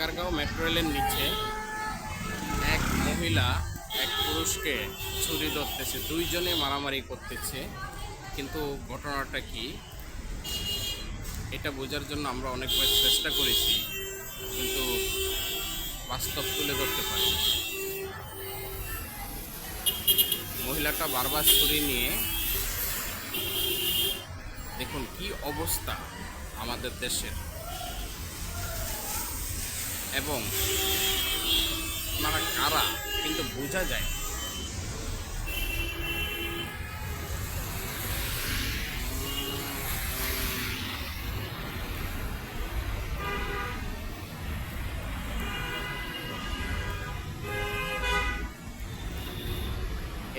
Thakurgaon metro রেলের নিচে এক মহিলা, এক পুরুষকে ছুরি ধরতেছে, দুইজনে মারামারি করতেছে। কিন্তু ঘটনাটা কি? এটা বোঝার জন্য আমরা অনেকবার চেষ্টা করেছি, কিন্তু বাস্তব তুলে ধরতে পারি মহিলাটা বারবার ছুরি নিয়ে, দেখুন কি অবস্থা আমাদের দেশের। এবং ওনারা কারা কিন্তু বোঝা যায়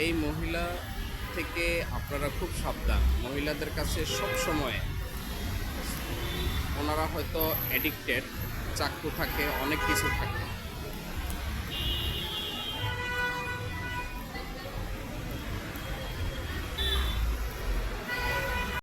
এই মহিলা থেকে আপনারা খুব সাবধান। মহিলাদের কাছে সব সময় ওনারা হয়তো অ্যাডিক্টেড চাকু থাকে অনেক কিছু থাকে।